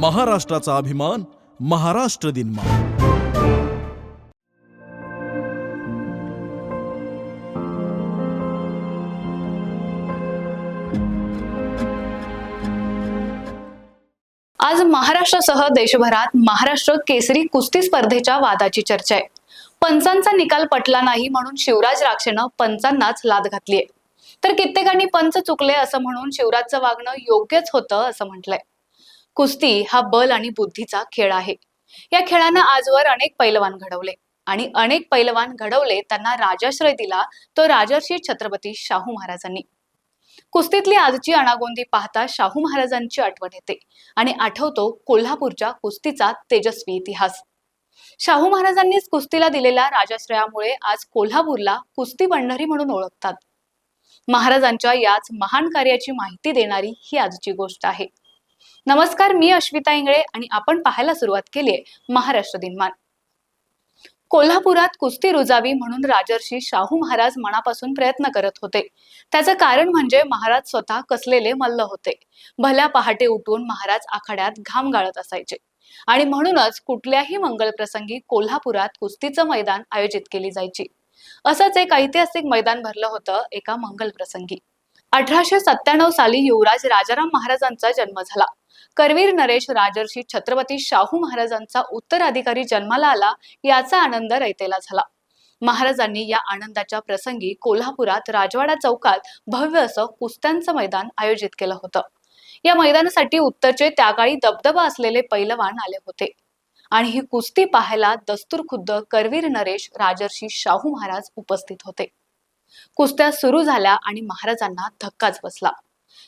महाराष्ट्राचा अभिमान महाराष्ट्र दिनमा आज महाराष्ट्रासह देशभरात महाराष्ट्र केसरी कुस्ती स्पर्धेच्या वादाची चर्चा आहे. पंचांचा निकाल पटला नाही म्हणून शिवराज राक्षेनं पंचांनाच लाद घातलीये. तर कित्येकांनी पंच चुकले असं म्हणून शिवराजचं वागणं योग्यच होतं असं म्हटलंय. कुस्ती हा बल आणि बुद्धीचा खेळ आहे. या खेळानं आजवर अनेक पैलवान घडवले आणि अनेक पैलवान घडवले त्यांना राजाश्रय दिला तो राजर्षी छत्रपती शाहू महाराजांनी. कुस्तीतली आजची अणागोंदी पाहता शाहू महाराजांची आठवण येते आणि आठवतो कोल्हापूरच्या कुस्तीचा तेजस्वी इतिहास. शाहू महाराजांनीच कुस्तीला दिलेल्या राजाश्रयामुळे आज कोल्हापूरला कुस्ती पंढरी म्हणून ओळखतात. महाराजांच्या याच महान कार्याची माहिती देणारी ही आजची गोष्ट आहे. नमस्कार मी अश्विता इंगळे आणि आपण पाहायला सुरुवात केली आहे महाराष्ट्र दिनमान. कोल्हापुरात कुस्ती रुजावी म्हणून राजर्षी शाहू महाराज मनापासून प्रयत्न करत होते. त्याचं कारण म्हणजे महाराज स्वतः कसलेले मल्ल होते. भल्या पहाटे उठून महाराज आखाड्यात घाम गाळत असायचे. आणि म्हणूनच कुठल्याही मंगल प्रसंगी कोल्हापुरात कुस्तीचं मैदान आयोजित केली जायची. असंच एक ऐतिहासिक मैदान भरलं होतं एका मंगल प्रसंगी अठराशे सत्त्याण्णव साली युवराज राजाराम महाराजांचा जन्म झाला. करवीर नरेश राजर्षी छत्रपती शाहू महाराजांचा उत्तराधिकारी जन्माला आला याचा आनंद रयतेला झाला. महाराजांनी या आनंदाच्या प्रसंगी कोल्हापुरात राजवाडा चौकात भव्य असं कुस्त्यांचं मैदान आयोजित केलं होतं. या मैदानासाठी उत्तरचे त्याकाळी दबदबा असलेले पैलवान आले होते. आणि ही कुस्ती पाहायला दस्तूर खुद्द करवीर नरेश राजर्षी शाहू महाराज उपस्थित होते. कुस्त्या सुरू झाल्या आणि महाराजांना धक्काच बसला.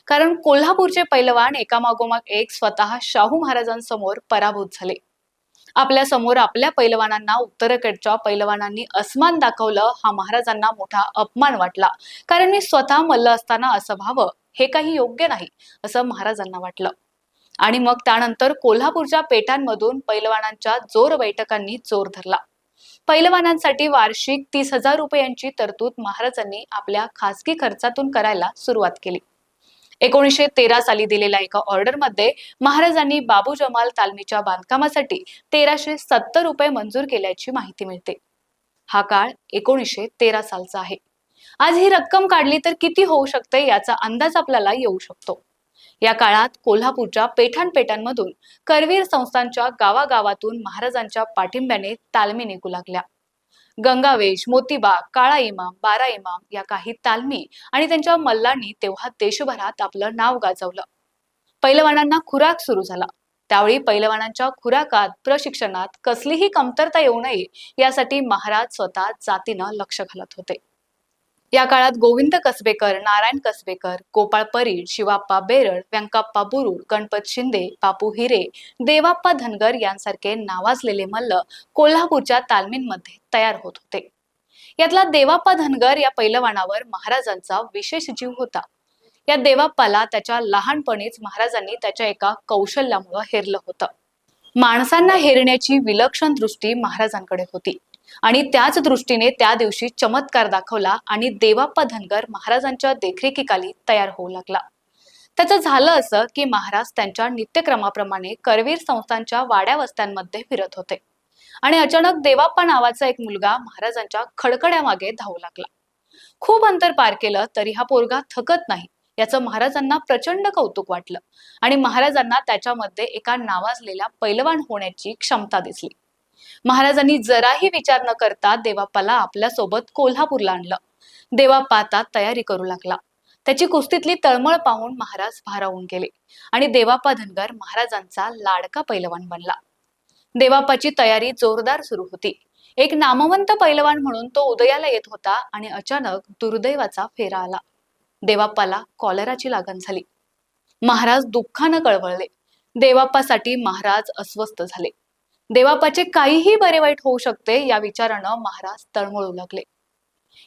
कारण कोल्हापूरचे पैलवान एकामागोमाग एक स्वतः शाहू महाराजांसमोर पराभूत झाले. आपल्यासमोर आपल्या पैलवानांना उत्तरेकडच्या पैलवानांनी अस्मान दाखवलं हा महाराजांना मोठा अपमान वाटला. कारण मी स्वतः मल्ल असताना असं व्हावं हे काही योग्य नाही असं महाराजांना वाटलं. आणि मग त्यानंतर कोल्हापूरच्या पेटांमधून पैलवानांच्या जोर बैठकांनी जोर धरला. पैलवानांसाठी वार्षिक तीस हजार रुपयांची तरतूद महाराजांनी आपल्या खासगी खर्चातून करायला सुरुवात केली. एकोणीसशे तेरा साली दिलेल्या एका ऑर्डरमध्ये महाराजांनी बाबू जमाल तालमीच्या बांधकामासाठी तेराशे सत्तर रुपये मंजूर केल्याची माहिती मिळते. हा काळ एकोणीसशे तेरा सालचा आहे. आज ही रक्कम काढली तर किती होऊ शकते याचा अंदाज आपल्याला येऊ शकतो. या काळात कोल्हापूरच्या पेठांपेठांमधून करवीर संस्थांच्या गावागावातून महाराजांच्या पाठिंब्याने तालमी निघू लागल्या. गंगावेश मोतीबा काळा इमाम बारा इमाम या काही तालमी आणि त्यांच्या मल्लांनी तेव्हा देशभरात आपलं नाव गाजवलं. पैलवानांना खुराक सुरू झाला. त्यावेळी पैलवानांच्या खुराकात प्रशिक्षणात कसलीही कमतरता येऊ नये यासाठी महाराज स्वतः जातीनं लक्ष घालत होते. या काळात गोविंद कसबेकर नारायण कसबेकर गोपाळ परीड शिवाप्पा बेरड व्यंकाप्पा बुरुड गणपत शिंदे बापू हिरे देवाप्पा धनगर यांसारखे नावाजलेले मल्ल कोल्हापूरच्या तालमींमध्ये तयार होत होते. यातला देवाप्पा धनगर या पैलवानावर महाराजांचा विशेष जीव होता. या देवाप्पाला त्याच्या लहानपणीच महाराजांनी त्याच्या एका कौशल्यामुळं हेरलं होतं. माणसांना हेरण्याची विलक्षण दृष्टी महाराजांकडे होती. आणि त्याच दृष्टीने त्या दिवशी चमत्कार दाखवला आणि देवाप्पा धनगर महाराजांच्या देखरेखीखाली तयार होऊ लागला. त्याचं झालं असं की महाराज त्यांच्या नित्यक्रमाप्रमाणे करवीर संस्थांच्या वाड्या वस्त्यांमध्ये फिरत होते. आणि अचानक देवाप्पा नावाचा एक मुलगा महाराजांच्या खडकड्यामागे धावू लागला. खूप अंतर पार केलं तरी हा पोरगा थकत नाही याचं महाराजांना प्रचंड कौतुक वाटलं आणि महाराजांना त्याच्यामध्ये एका नावाजलेल्या पैलवान होण्याची क्षमता दिसली. महाराजांनी जराही विचार न करता देवापाला आपल्यासोबत कोल्हापूरला आणलं. देवापा आता तयारी करू लागला. त्याची कुस्तीतली तळमळ पाहून महाराज भारावून गेले आणि देवाप्पा धनगर महाराजांचा लाडका पैलवान बनला. देवापाची तयारी जोरदार सुरू होती. एक नामवंत पैलवान म्हणून तो उदयाला येत होता आणि अचानक दुर्दैवाचा फेरा आला. देवाप्पाला कॉलराची लागण झाली. महाराज दुःखानं कळवळले. देवापासाठी महाराज अस्वस्थ झाले. देवापाचे काहीही बरे वाईट होऊ शकते या विचारानं महाराज तळमळू लागले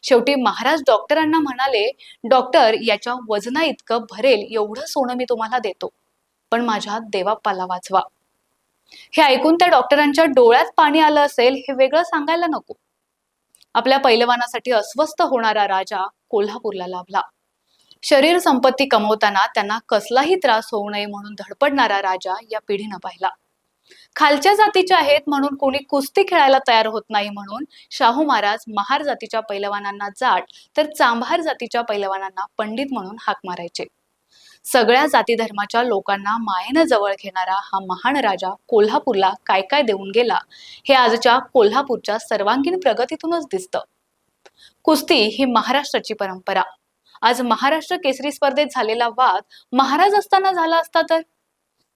शेवटी महाराज डॉक्टरांना म्हणाले डॉक्टर याच्या वजना इतकं भरेल एवढं सोनं मी तुम्हाला देतो. पण माझ्या देवाप्पाला वाचवा. हे ऐकून त्या डॉक्टरांच्या डोळ्यात पाणी आलं असेल हे वेगळं सांगायला नको. आपल्या पैलवानासाठी अस्वस्थ होणारा राजा कोल्हापूरला लाभला. शरीर संपत्ती कमवताना त्यांना कसलाही त्रास होऊ नये म्हणून धडपडणारा राजा या पिढीनं पाहिला. खालच्या जातीच्या आहेत म्हणून कोणी कुस्ती खेळायला तयार होत नाही म्हणून शाहू महाराज महार जातीच्या पैलवानांना जाट तर चांभार जातीच्या पैलवानांना पंडित म्हणून हाक मारायचे. सगळ्या जाती धर्माच्या लोकांना मायेनं जवळ घेणारा हा महान राजा कोल्हापूरला काय काय देऊन गेला हे आजच्या कोल्हापूरच्या सर्वांगीण प्रगतीतूनच दिसतं. कुस्ती ही महाराष्ट्राची परंपरा. आज महाराष्ट्र केसरी स्पर्धेत झालेला वाद महाराज असताना झाला असता तर?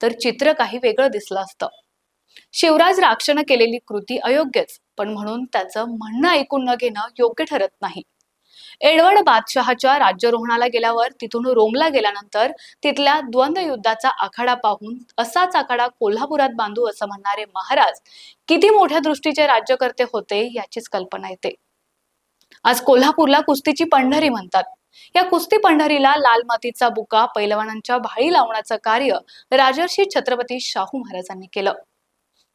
तर चित्र काही वेगळं दिसलं असतं. शिवराज राक्षनं केलेली कृती अयोग्यच पण म्हणून त्याचं म्हणणं ऐकून न घेणं योग्य ठरत नाही. एडवर्ड बादशहाच्या राज्यारोहणाला गेल्यावर तिथून रोमला गेल्यानंतर तिथल्या द्वंद्व युद्धाचा आखाडा पाहून असाच आखाडा कोल्हापुरात बांधू असं म्हणणारे महाराज किती मोठ्या दृष्टीचे राज्यकर्ते होते याचीच कल्पना येते. आज कोल्हापूरला कुस्तीची पंढरी म्हणतात. या कुस्ती पंढरीला लाल मातीचा बुका पैलवानांच्या भाळी लावण्याचं कार्य राजर्षी छत्रपती शाहू महाराजांनी केलं.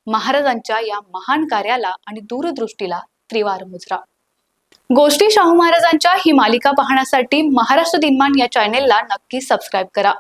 महाराजांच्या या महान कार्याला आणि दूरदृष्टीला त्रिवार मुजरा. गोष्टी शाहू महाराजांच्या ही मालिका पाहण्यासाठी महाराष्ट्र दिनमान या चॅनेलला नक्की सबस्क्राईब करा.